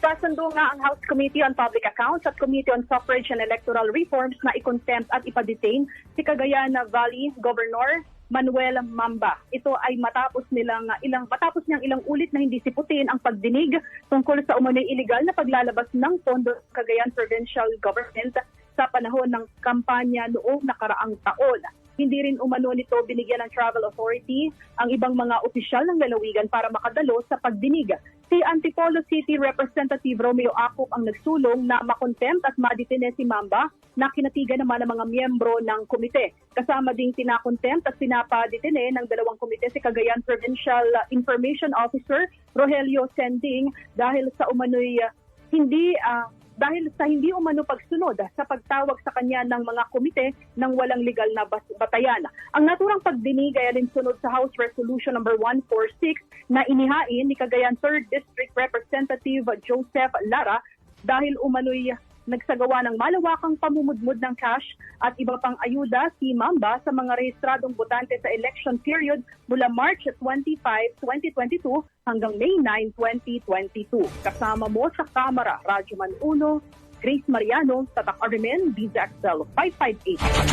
Kasundo nga ang House Committee on Public Accounts at Committee on Suffrage and Electoral Reforms na i-contempt at ipadetain si Cagayan Valley Governor Manuel Mamba. Ito ay matapos nilang uh, ilang matapos niyang ilang ulit na hindi siputin ang pagdinig tungkol sa umano'y illegal na paglalabas ng pondo ng Cagayan Provincial Government sa panahon ng kampanya noong nakaraang taon. Hindi rin umano nito binigyan ng Travel Authority ang ibang mga opisyal ng lalawigan para makadalo sa pagdinig. Si Antipolo City Representative Romeo Acop ang nagsulong na makontempt at madetine si Mamba na kinatigan naman ng mga miyembro ng komite. Kasama ding tinakontempt at pinapadetine ng dalawang komite si Cagayan Provincial Information Officer Rogelio Sending dahil sa umano'y uh, hindi ah, dahil sa hindi umano pagsunod sa pagtawag sa kanya ng mga komite ng walang legal na batayan. Ang naturang pagdinig ay alinsunod sa House Resolution number 146 na inihain ni Cagayan 3rd District Representative Joseph Lara dahil umano'y nagsagawa ng malawakang pamumudmud ng cash at iba pang ayuda si Mamba sa mga rehistradong botante sa election period mula March 25, 2022 hanggang May 9, 2022. Kasama mo sa Kamara, Radyo Man Uno, Grace Mariano, Tatak Arimen, BZXL 558.